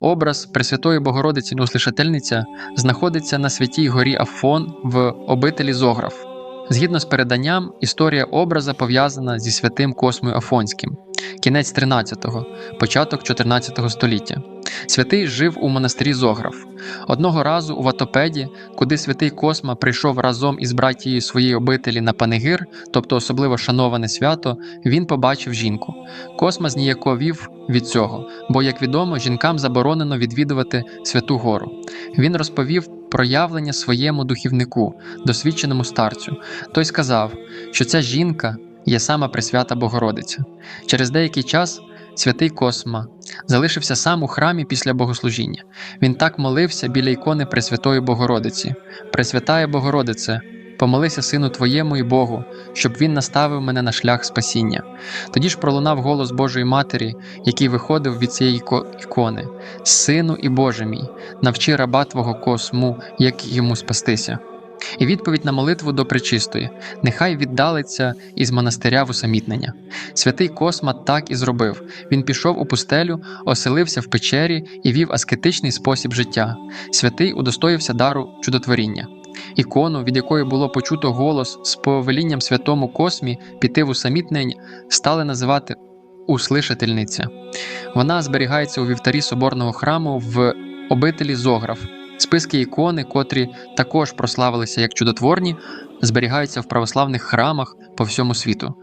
Образ Пресвятої Богородиці Нуслишательниця знаходиться на святій горі Афон в обителі Зограф. Згідно з переданням, історія образа пов'язана зі святим Космою Афонським, кінець 13-го, початок 14 століття. Святий жив у монастирі Зограф. Одного разу у Ватопеді, куди святий Косма прийшов разом із братією своєї обителі на Панегир, тобто особливо шановане свято, він побачив жінку. Косма зніяковів від цього, бо, як відомо, жінкам заборонено відвідувати святу гору. Він розповів проявлення своєму духівнику, досвідченому старцю. Той сказав, що ця жінка є сама Пресвята Богородиця. Через деякий час святий Косма залишився сам у храмі після богослужіння. Він так молився біля ікони Пресвятої Богородиці. Пресвятає Богородице, помолися сину Твоєму і Богу, щоб він наставив мене на шлях спасіння. Тоді ж пролунав голос Божої Матері, який виходив від цієї ікони: Сину і Боже мій, навчи раба Твого косму, як йому спастися. І відповідь на молитву до Пречистої: Нехай віддалиться із монастиря в усамітнення. Святий Косма так і зробив. Він пішов у пустелю, оселився в печері і вів аскетичний спосіб життя. Святий удостоївся дару чудотворіння. Ікону, від якої було почуто голос з повелінням святому Космі піти в усамітнення, стали називати Услишательниця. Вона зберігається у вівтарі соборного храму в обителі Зограф. Списки ікони, котрі також прославилися як чудотворні, зберігаються в православних храмах по всьому світу.